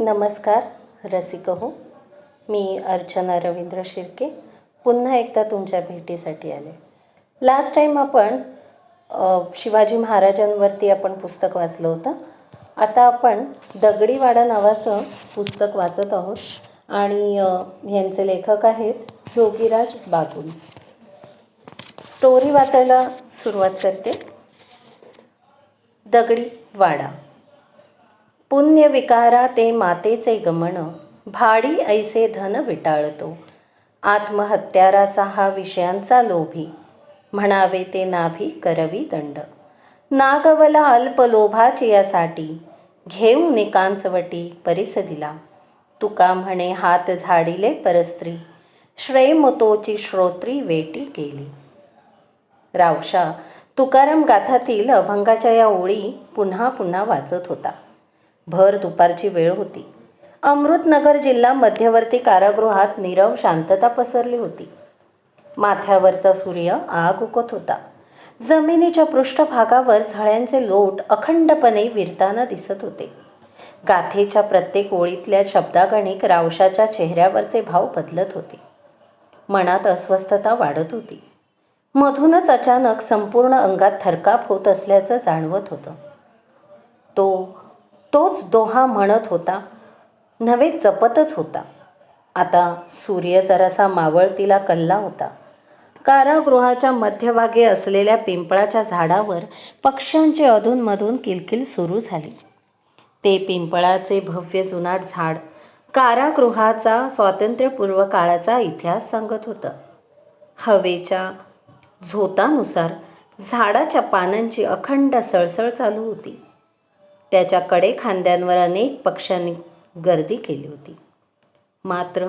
नमस्कार रसिक हो. मी अर्चना रवींद्र शिर्के पुन्हा एकदा तुमच्या भेटीसाठी आले. लास्ट टाईम आपण शिवाजी महाराजांवरती आपण पुस्तक वाचलं होतं. आता आपण दगडीवाडा नावाचं पुस्तक वाचत आहोत आणि यांचे लेखक आहेत योगीराज बागुल. स्टोरी वाचायला सुरुवात करते. दगडी वाडा पुण्यविकारा ते मातेचे गमन भाडी ऐसे धन विटाळतो. आत्महत्याराचा हा विषयांचा लोभी म्हणावे ते नाभी करवी दंड. नागवला अल्प लोभाची यासाठी घेऊ निकांचवटी परिस दिला तुका म्हणे हात झाडिले परस्त्री श्रेमतोची श्रोत्री वेटी केली. रावशा तुकाराम गाथातील अभंगाच्या या ओळी पुन्हा पुन्हा वाचत होता. भर दुपारची वेळ होती. अमृतनगर जिल्हा मध्यवर्ती कारागृहात नीरव शांतता पसरली होती. माथ्यावरचा सूर्य आग उकत होता. जमिनीच्या पृष्ठभागावर झळ्यांचे लोट अखंडपणे विरताना दिसत होते. गाथेच्या प्रत्येक ओळीतल्या शब्दागणिक रावशाच्या चेहऱ्यावरचे भाव बदलत होते. मनात अस्वस्थता वाढत होती. मधूनच अचानक संपूर्ण अंगात थरकाप होत असल्याचं जाणवत होतं. तो तोच दोहा म्हणत होता. नव्हे जपतच होता. आता सूर्य जरासा मावळतीला कल्ला होता. कारागृहाच्या मध्यभागी असलेल्या पिंपळाच्या झाडावर पक्ष्यांचे अधूनमधून किलकिल सुरू झाली. ते पिंपळाचे भव्य जुनाट झाड कारागृहाचा स्वातंत्र्यपूर्व काळाचा इतिहास सांगत होतं. हवेच्या झोतानुसार झाडाच्या पानांची अखंड सळसळ चालू होती. त्याच्या कडे खांद्यांवर अनेक पक्ष्यांनी गर्दी केली होती. मात्र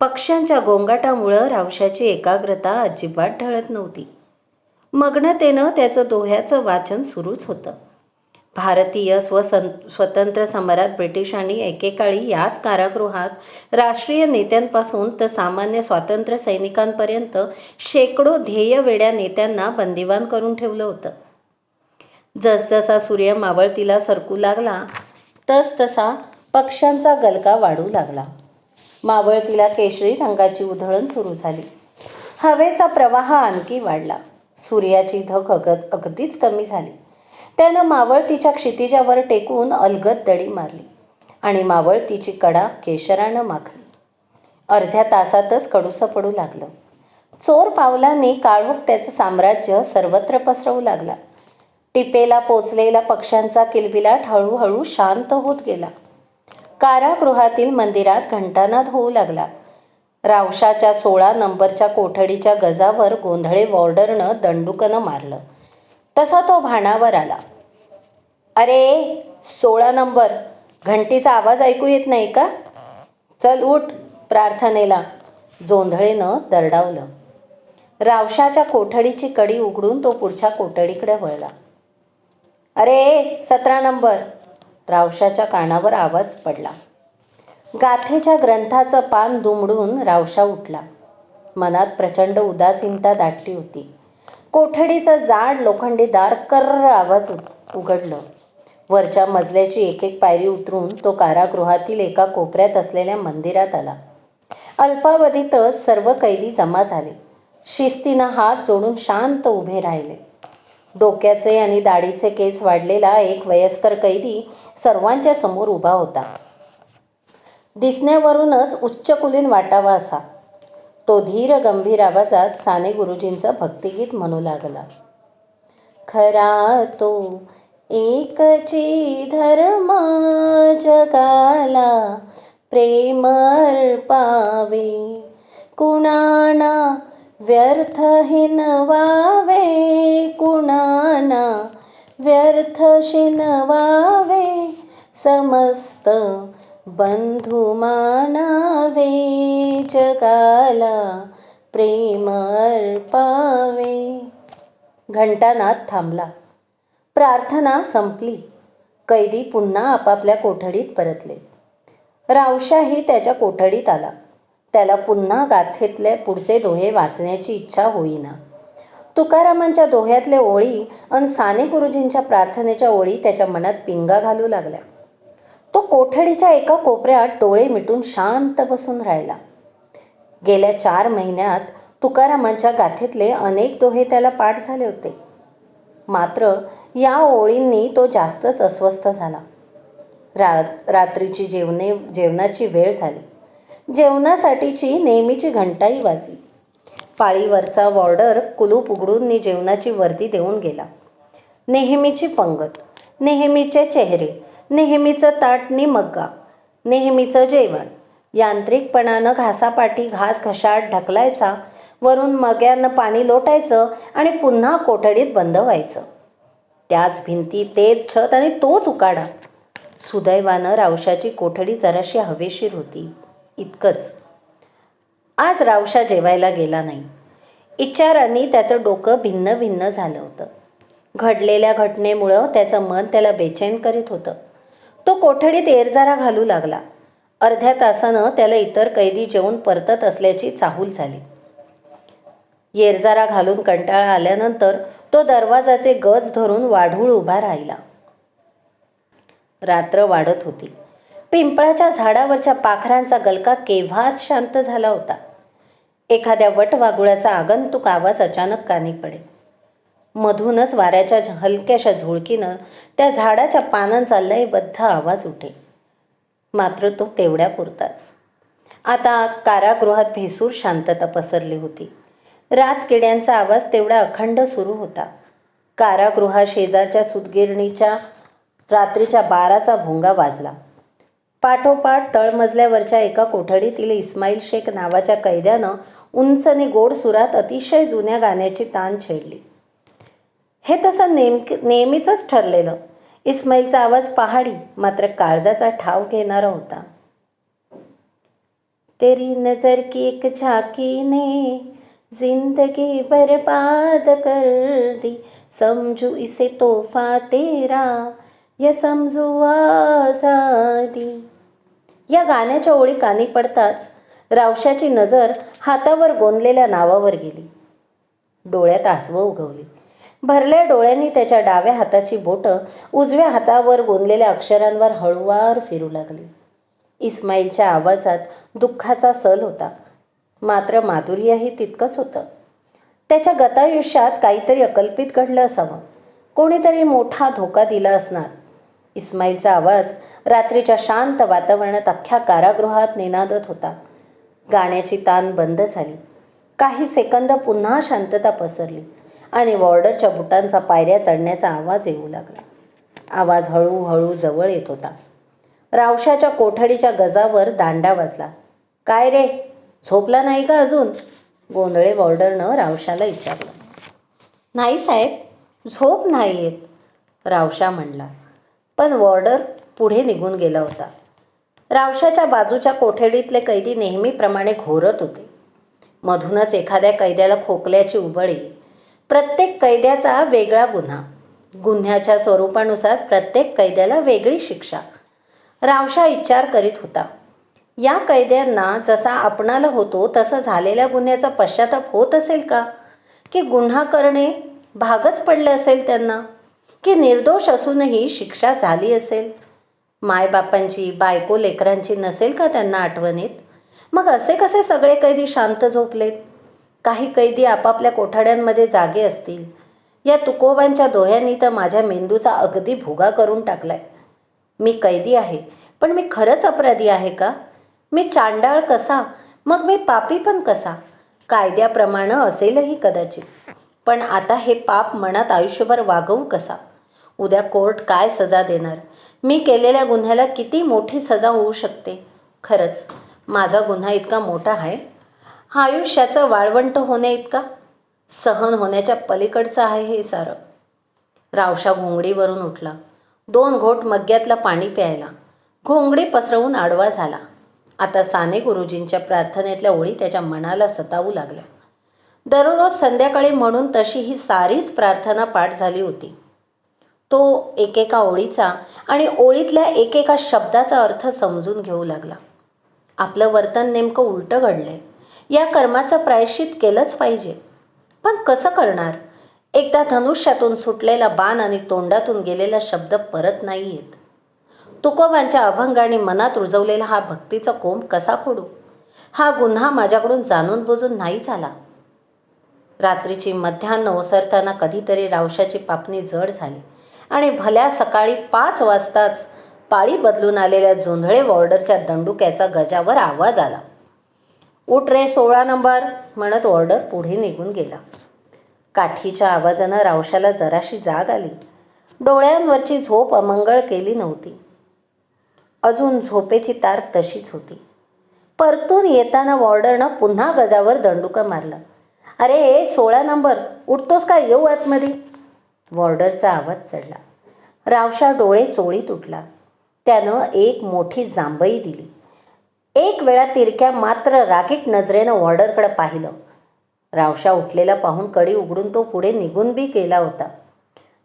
पक्ष्यांच्या गोंगाटामुळं रावशाची एकाग्रता अजिबात ढळत नव्हती. मग्नतेनं त्याचं दोह्याचं वाचन सुरूच होतं. भारतीय स्वसं स्वतंत्र समरात ब्रिटिशांनी एकेकाळी याच कारागृहात राष्ट्रीय नेत्यांपासून तर सामान्य स्वातंत्र्य सैनिकांपर्यंत शेकडो ध्येयवेड्या नेत्यांना बंदिवान करून ठेवलं होतं. जसजसा सूर्य मावळतीला सरकू लागला तसतसा पक्ष्यांचा गलका वाढू लागला. मावळतीला केशरी रंगाची उधळण सुरू झाली. हवेचा प्रवाह आणखी वाढला. सूर्याची धग अगद अगदीच कमी झाली. त्यानं मावळतीच्या क्षितिजावर टेकून अलगद दडी मारली आणि मावळतीची कडा केशरानं माखली. अर्ध्या तासातच कडूसं पडू लागलं. चोर पावलांनी काळोख त्याचं साम्राज्य सर्वत्र पसरवू लागला. टिपेला पोचलेला पक्ष्यांचा किलबिलाट हळूहळू शांत होत गेला. कारागृहातील मंदिरात घंटानाद होऊ लागला. रावशाच्या सोळा नंबरच्या कोठडीच्या गजावर गोंधळे वॉर्डरनं दंडुकनं मारलं. तसा तो भाणावर आला. अरे सोळा नंबर घंटीचा आवाज ऐकू येत नाही का? चल उठ प्रार्थनेला जोंधळेनं दरडावलं. रावशाच्या कोठडीची कडी उघडून तो पुढच्या कोठडीकडे वळला. अरे सतरा नंबर. रावशाच्या कानावर आवाज पडला. गाथेच्या ग्रंथाचं पान दुमडून रावशा उठला. मनात प्रचंड उदासीनता दाटली होती. कोठडीचं जाड लोखंडी दार कर्र आवाज उ- उघडलं. वरच्या मजल्याची एक एक पायरी उतरून तो कारागृहातील एका कोपऱ्यात असलेल्या मंदिरात आला. अल्पावधीतच सर्व कैदी जमा झाले. शिस्तीनं हात जोडून शांत उभे राहिले. डोक्याचे आणि दाढीचे केस वाढलेला एक वयस्कर कैदी सर्वांच्या समोर उभा होता. दिसण्यावरूनच उच्चकुलीन वाटावा असा. तो धीर गंभीर आवाजात साने गुरुजींचं भक्तिगीत म्हणू लागला. खरा तो एकची धर्म जगाला प्रेम पावे. कुणाना व्यर्थ हिनवावे कुणाना? व्यर्थ शिनवावे समस्त बंधू मानावे जगाला प्रेम अर्पावे. घंटानाद थांबला. प्रार्थना संपली. कैदी पुन्हा आपापल्या कोठडीत परतले. रावशाही त्याच्या कोठडीत आला. त्याला पुन्हा गाथेतले पुढचे दोहे वाचण्याची इच्छा होईना. तुकारामांच्या दोह्यातल्या ओळी अन साने गुरुजींच्या प्रार्थनेच्या ओळी त्याच्या मनात पिंगा घालू लागल्या. तो कोठडीच्या एका कोपऱ्यात डोळे मिटून शांत बसून राहिला. गेल्या चार महिन्यात तुकारामांच्या गाथेतले अनेक दोहे त्याला पाठ झाले होते. मात्र या ओळींनी तो जास्तच अस्वस्थ झाला. रा रात्रीची जेवणे जेवणाची वेळ झाली. जेवणासाठीची नेहमीची घंटाई वाजली. पाळीवरचा वॉर्डर कुलूप उघडून जेवणाची वर्दी देऊन गेला. नेहमीची पंगत नेहमीचे चेहरे नेहमीचं ताटणी मग्गा नेहमीचं जेवण. यांत्रिकपणानं घासापाठी घास घशाट ढकलायचा वरून मग्यानं पाणी लोटायचं आणि पुन्हा कोठडीत बंद व्हायचं. त्याच भिंती तेच छत आणि तोच उकाडा. सुदैवानं रावशाची कोठडी जराशी हवेशीर होती. इतकंच. आज रावशा जेवायला गेला नाही. इच्छारांनी त्याचं डोकं भिन्न भिन्न झालं होतं. घडलेल्या घटनेमुळं त्याचं मन त्याला बेचैन करीत होतं. तो कोठडीत एरजारा घालू लागला. अर्ध्या तासानं त्याला इतर कैदी जेवून परतत असल्याची चाहूल झाली. येरजारा घालून कंटाळा आल्यानंतर तो दरवाजाचे गज धरून वाढूळ उभा राहिला. रात्र वाढत होती. पिंपळाच्या झाडावरच्या पाखरांचा गलका केव्हाच शांत झाला होता. एखाद्या वटवागुळाचा आगंतुक आवाज अचानक कानी पडे. मधूनच वाऱ्याच्या हलक्याशा झुळकीनं त्या झाडाच्या पानांचा लयबद्ध आवाज उठे. मात्र तो तेवढ्यापुरताच आता कारागृहात भेसूर शांतता पसरली होती. रात किड्यांचा आवाज तेवढा अखंड सुरू होता. कारागृहा शेजारच्या सुदगिरणीच्या रात्रीच्या बाराचा भोंगा वाजला. पाठोपाठ तळमजल्यावरच्या एका कोठडीतील इस्माईल शेख नावाच्या कैद्यानं उंच आणि गोड सुरात अतिशय जुन्या गाण्याची तान छेडली. हे तसं नेमक नेहमीचंच ठरलेलं. इस्माईलचा आवाज पहाडी मात्र काळजाचा ठाव घेणारा होता. तेरी नजर की एक झाकीने जिंदगी बर्बाद कर दी. समजू इसे तोफा तेरा. या समजू आझादी या गाण्याच्या ओळी कानी पडताच रावशाची नजर हातावर गोंदलेल्या नावावर गेली. डोळ्यात आसवं उगवली. भरल्या डोळ्यांनी त्याच्या डाव्या हाताची बोटं उजव्या हातावर गोंदलेल्या अक्षरांवर हळूवार फिरू लागली. इस्माईलच्या आवाजात दुःखाचा सल होता. मात्र माधुर्यही तितकंच होतं. त्याच्या गतायुष्यात काहीतरी अकल्पित घडलं असावं. कोणीतरी मोठा धोका दिला असणार. इस्माईलचा आवाज रात्रीच्या शांत वातावरणात अख्ख्या कारागृहात निनादत होता. गाण्याची तान बंद झाली. काही सेकंद पुन्हा शांतता पसरली आणि वॉर्डरच्या बुटांचा पायऱ्या चढण्याचा आवाज येऊ लागला. आवाज हळूहळू जवळ येत होता. रावशाच्या कोठडीच्या गजावर दांडा वाजला. काय रे? झोपला नाही का अजून? गोंधळे वॉर्डरनं रावशाला विचारलं. नाही साहेब झोप नाही येत. रावशा म्हणला. पण वॉर्डर पुढे निघून गेला होता. रावशाच्या बाजूच्या कोठडीतले कैदी नेहमीप्रमाणे घोरत होते. मधूनच एखाद्या कैद्याला खोकल्याची उबळी प्रत्येक कैद्याचा वेगळा गुन्हा गुन्ह्याच्या स्वरूपानुसार प्रत्येक कैद्याला वेगळी शिक्षा. रावशा विचार करीत होता या कैद्यांना जसा आपणाला होतो तसं झालेल्या गुन्ह्याचा पश्चाताप होत असेल का? की गुन्हा करणे भागच पडले असेल त्यांना? की निर्दोष असूनही शिक्षा झाली असेल. मायबापांची बायको लेकरांची नसेल का त्यांना आठवणीत? मग असे कसे सगळे कैदी शांत झोपलेत? काही कैदी आपापल्या कोठाड्यांमध्ये जागे असतील. या तुकोबांच्या दोह्यांनी तर माझ्या मेंदूचा अगदी भुगा करून टाकलाय. मी कैदी आहे पण मी खरंच अपराधी आहे का? मी चांडाळ कसा? मग मी पापी पण कसा? कायद्याप्रमाणे असेलही कदाचित. पण आता हे पाप मनात आयुष्यभर वागवू कसा? उद्या कोर्ट काय सजा देणार? मी केलेल्या गुन्ह्याला किती मोठी सजा होऊ शकते? खरंच माझा गुन्हा इतका मोठा आहे? हा आयुष्याचं वाळवंट होणे इतका? सहन होण्याच्या पलीकडचं आहे हे सारं. रावशा घोंगडीवरून उठला. दोन घोट मग्यातला पाणी प्यायला. घोंगडी पसरवून आडवा झाला. आता साने गुरुजींच्या प्रार्थनेतल्या ओळी त्याच्या मनाला सतावू लागल्या. दररोज संध्याकाळी म्हणून तशी ही सारीच प्रार्थना पाठ झाली होती. तो एकेका ओळीचा आणि ओळीतल्या एकेका शब्दाचा अर्थ समजून घेऊ लागला. आपलं वर्तन नेमकं उलटं घडलंय. या कर्माचं प्रायश्चित केलंच पाहिजे. पण कसं करणार? एकदा धनुष्यातून सुटलेला बाण आणि तोंडातून गेलेला शब्द परत नाही येत. तुकोबांच्या अभंगाने मनात रुजवलेला हा भक्तीचा कोंब कसा फोडू हा गुन्हा माझ्याकडून जाणून बुजून नाही झाला. रात्रीची मध्यान्ह ओसरताना कधीतरी रावशाची पापणी जड झाली. आणि भल्या सकाळी पाच वाजताच पाळी बदलून आलेल्या जोंधळे वॉर्डरच्या दंडुक्याचा गजावर आवाज आला. उठ रे सोळा नंबर म्हणत ऑर्डर पुढे निघून गेला. काठीच्या आवाजानं रावशाला जराशी जाग आली. डोळ्यांवरची झोप अमंगळ केली नव्हती. अजून झोपेची तार तशीच होती. परतून येताना वॉर्डरनं पुन्हा गजावर दंडुका मारला. अरे सोळा नंबर उठतोस का? येऊ आतमध्ये. वॉर्डरचा आवाज चढला. रावशा डोळे चोळीत उठला. त्यानं एक मोठी जांभई दिली. एक वेळा तिरक्या मात्र रागीट नजरेनं वॉर्डरकडे पाहिलं. रावशा उठलेला पाहून कडी उघडून तो पुढे निघून बी गेला होता.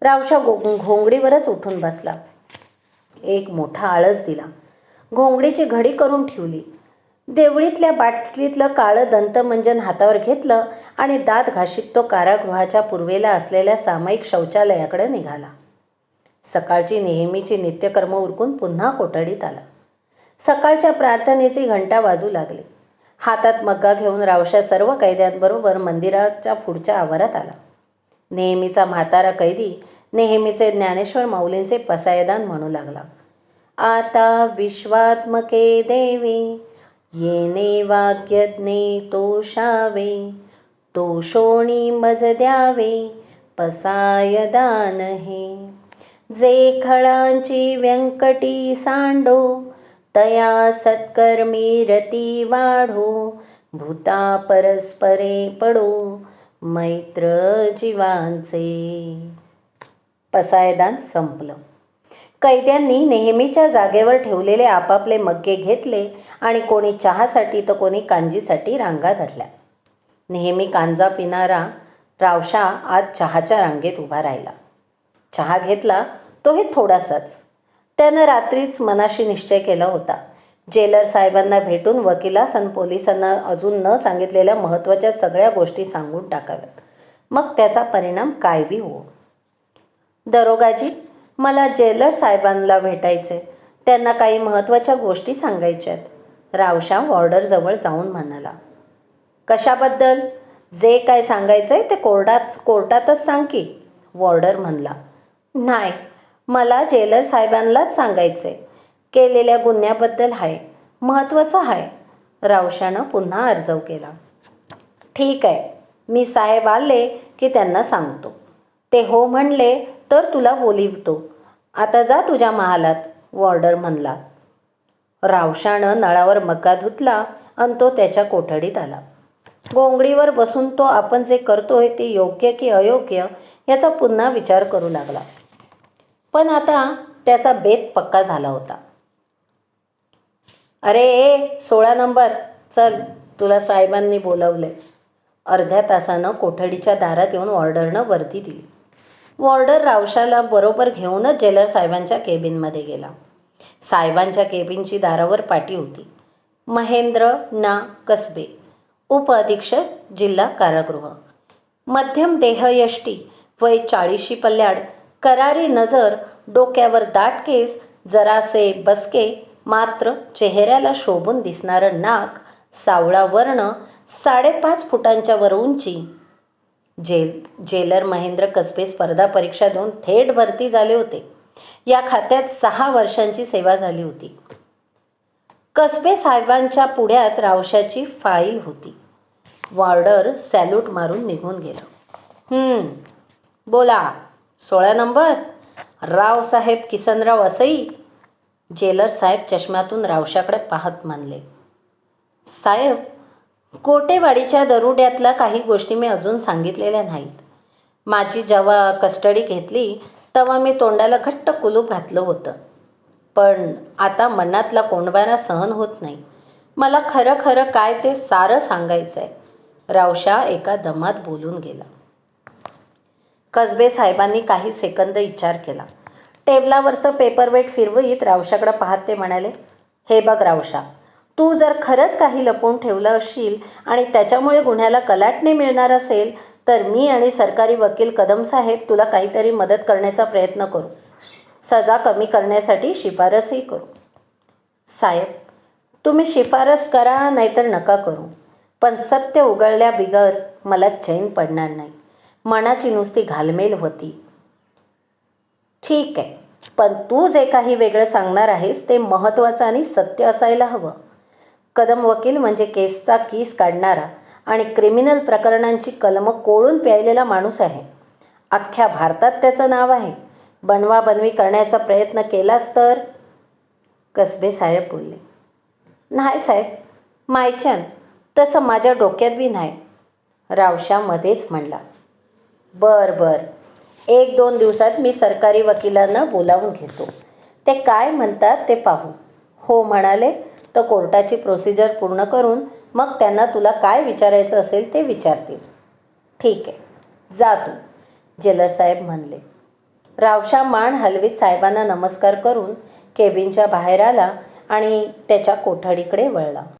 रावशा गो घोंगडीवरच उठून बसला. एक मोठा आळस दिला. घोंगडीची घडी करून ठेवली. देवळीतल्या बाटलीतलं काळं दंतमंजन हातावर घेतलं आणि दात घाशीत तो कारागृहाच्या पूर्वेला असलेल्या सामायिक शौचालयाकडे निघाला. सकाळची नेहमीची नित्यकर्म उरकून पुन्हा कोठडीत आला. सकाळच्या प्रार्थनेची घंटा वाजू लागली. हातात मग्गा घेऊन रावशा सर्व कैद्यांबरोबर मंदिराच्या पुढच्या आवारात आला. नेहमीचा म्हातारा कैदी नेहमीचे ज्ञानेश्वर माऊलींचे पसायदान म्हणू लागला. आता विश्वात्मके देवी येणे वाक्यज्ञे तोषावे तोषोणी मज द्यावे पसायदान हे जे खळांची व्यंकटी सांडो तया सत्कर्मी रती वाढो भूता परस्परे पडो मैत्र जीवांचे. पसायदान संपलं. कैद्यांनी नेहमीच्या जागेवर ठेवलेले आपापले मग्गे घेतले आणि कोणी चहासाठी तर कोणी कांजीसाठी रांगा धरल्या. नेहमी कांजा पिणारा रावशा आज चहाच्या रांगेत उभा राहिला. चहा घेतला तो हे थोडासाच. त्यानं रात्रीच मनाशी निश्चय केला होता. जेलर साहेबांना भेटून वकिलास आणि पोलिसांना अजून न सांगितलेल्या महत्त्वाच्या सगळ्या गोष्टी सांगून टाकाव्यात. मग त्याचा परिणाम काय बी हो? दरोगाजी मला जेलर साहेबांना भेटायचे. त्यांना काही महत्त्वाच्या गोष्टी सांगायच्यात रावशा वॉर्डरजवळ जाऊन म्हणाला कशाबद्दल? जे काय सांगायचं आहे ते कोर्टात कोर्टातच सांग की. वॉर्डर म्हणला नाही मला जेलर साहेबांनाच सांगायचं आहे केलेल्या गुन्ह्याबद्दल आहे महत्त्वाचं आहे रावशानं पुन्हा अर्जव केला ठीक आहे मी साहेब आले की त्यांना सांगतो. ते हो म्हणले तर तुला बोलिवतो. आता जा तुझ्या महालात वॉर्डर म्हणला. रावशानं नळावर मका धुतला आणि तो त्याच्या कोठडीत आला. गोंगडीवर बसून तो आपण जे करतोय ते योग्य की अयोग्य याचा पुन्हा विचार करू लागला. पण आता त्याचा बेत पक्का झाला होता. अरे ए सोळा नंबर चल तुला साहेबांनी बोलवले अर्ध्या तासानं कोठडीच्या दारात येऊन ऑर्डरनं वर्दी दिली. वॉर्डर रावशाला बरोबर घेऊनच जेलर साहेबांच्या केबिनमध्ये गेला. साहेबांच्या केबिनची दारावर पाटी होती. महेंद्र ना कसबे उपअधीक्षक जिल्हा कारागृह. मध्यम देहयष्टी वय चाळीशी पल्ल्याड करारी नजर डोक्यावर दाट केस जरासे बसके मात्र चेहऱ्याला शोभून दिसणारं नाक सावळा वर्ण साडेपाच फुटांच्या वर उंची जेल जेलर महेंद्र कसबे स्पर्धा परीक्षा देऊन थेट भरती झाले होते. या खात्यात सहा वर्षांची सेवा झाली होती. कसबे साहेबांच्या पुढ्यात रावशाची फाईल होती. वॉर्डर सॅल्यूट मारून निघून गेलं. बोला सोळा नंबर? रावसाहेब किसनराव असई? जेलर साहेब चष्म्यातून रावशाकडे पाहत मानले. साहेब कोटेवाडीच्या दरुड्यातल्या काही गोष्टी मी अजून सांगितलेल्या नाहीत. माझी जेव्हा कस्टडी घेतली तेव्हा मी तोंडाला घट्ट कुलूप घातलं होतं. पण आता मनातला कोंडबारा सहन होत नाही. मला खरं खरं काय ते सारं सांगायचं आहे रावशा एका दमात बोलून गेला. कसबे साहेबांनी काही सेकंद विचार केला. टेबलावरचं पेपरवेट फिरवत रावशाकडं पाहत ते म्हणाले हे बघ रावशा तू जर खरंच काही लपवून ठेवलं असशील आणि त्याच्यामुळे गुन्ह्याला कलाटणी मिळणार असेल तर मी आणि सरकारी वकील कदम साहेब तुला काहीतरी मदत करण्याचा प्रयत्न करू. सजा कमी करण्यासाठी शिफारसही करू. साहेब तुम्ही शिफारस करा नाहीतर नका करू. पण सत्य उघडल्या बिगर मला चैन पडणार नाही. मनाची नुसती घालमेल होती. ठीक आहे पण तू जे काही वेगळं सांगणार आहेस ते महत्त्वाचं आणि सत्य असायला हवं. कदम वकील म्हणजे केसचा कीस काढणारा आणि क्रिमिनल प्रकरणांची कलमं कोळून प्यायलेला माणूस आहे. अख्ख्या भारतात त्याचं नाव आहे. बनवाबनवी करण्याचा प्रयत्न केलास तर? कसबे साहेब बोलले. नाही साहेब मायच्यान तसं माझ्या डोक्यात बी नाही. रावशामध्येच म्हणला. बर बर. एक दोन दिवसात मी सरकारी वकिलांना बोलावून घेतो. ते काय म्हणतात ते पाहू. हो म्हणाले तर कोर्टाची प्रोसिजर पूर्ण करून मग त्यांना तुला काय विचारायचं असेल ते विचारतील. ठीक आहे. जा तू जेलर साहेब म्हणले. रावशा मान हलवीत साहेबांना नमस्कार करून केबिनच्या बाहेर आला आणि त्याच्या कोठडीकडे वळला.